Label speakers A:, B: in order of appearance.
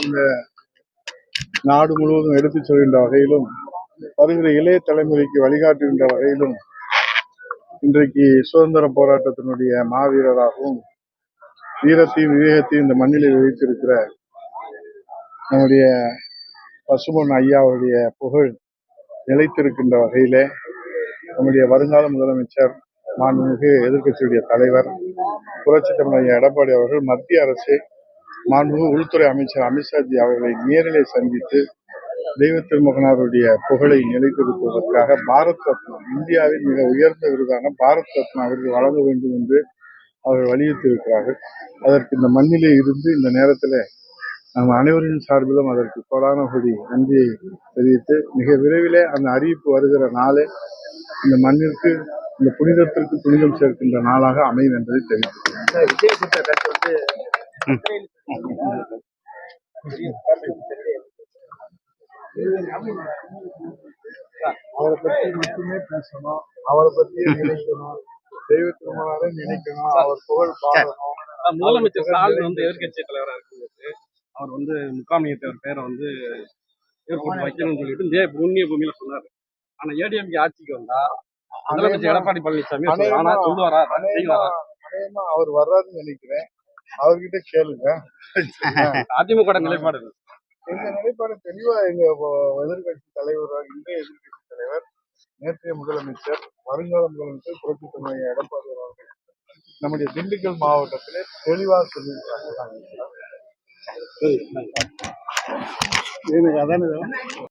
A: இந்த நாடு முழுவதும் எடுத்துச் செல்கின்ற வகையிலும் வருகிற இளைய தலைமுறைக்கு வழிகாட்டுகின்ற வகையிலும் இன்றைக்கு சுதந்திர போராட்டத்தினுடைய மாவீரராகவும் வீரத்தையும் விவேகத்தையும் இந்த மண்ணிலே வைத்திருக்கிற நம்முடைய பசுமன் ஐயாவுடைய புகழ் நிலைத்திருக்கின்ற வகையிலே நம்முடைய வருங்கால முதலமைச்சர் மாண்புமிகு எதிர்க்கட்சியுடைய தலைவர் புரட்சி தமிழக எடப்பாடி அவர்கள் மத்திய அரசு மாண்புமிகு உள்துறை அமைச்சர் அமித்ஷாஜி அவர்களை நேரிலே சந்தித்து தெய்வ திருமகனாருடைய புகழை நிலைத்திருப்பதற்காக பாரத் ரத்னா இந்தியாவின் மிக உயர்ந்த விருதான பாரத் ரத்னா அவர்கள் வழங்க வேண்டும் என்று அவர்கள் வலியுறுத்தி இருக்கிறார்கள் அதற்கு இந்த மண்ணிலே இருந்து இந்த நேரத்தில் நம் அனைவரின் சார்பிலும் அதற்கு கோடான கொடி நன்றியை தெரிவித்து மிக விரைவிலே அந்த அறிவிப்பு வருகிற நாளே இந்த மண்ணிற்கு இந்த புனிதத்திற்கு புனிதம் சேர்க்கின்ற நாளாக அமையும் என்பதை தெரிவித்துக்கிறேன் அவரை பற்றி மட்டுமே பேசணும் அவரை பத்தி நினைக்கணும். தெய்வ நினைக்கணும் அவர் புகழ் பாடணும்.
B: முதலமைச்சர் ஸ்டாலின் வந்து எதிர்கட்சி தலைவரா இருக்கும்போது அவர் வந்து முகாமியத்தவர் பேரை வந்து ஏற்போர்ட் வைக்கணும்னு சொல்லிட்டு இதே புண்ணிய பூமியில சொன்னாரு. ஆனா ஏடிஎம்கே ஆட்சிக்கு வந்தா முதலமைச்சர் எடப்பாடி பழனிசாமி. ஆனா சொல்லுவாரா செய்வாரா
A: அநேகமா அவர் வர்றாருன்னு நினைக்கிறேன் அவர்கிட்ட கேளுங்க
B: அதிமுக நிலைப்பாடு?
A: எங்க நிலைப்பாடு தெளிவா எங்க எதிர்கட்சி தலைவர் இன்றைய எதிர்கட்சி தலைவர் நேற்றைய முதலமைச்சர் வருங்கால முதலமைச்சர் புரட்சி தமிழக எடப்பாடி அவர்கள் நம்முடைய திண்டுக்கல் மாவட்டத்திலே தெளிவா சொல்லியிருக்காங்க எனக்கு அதானே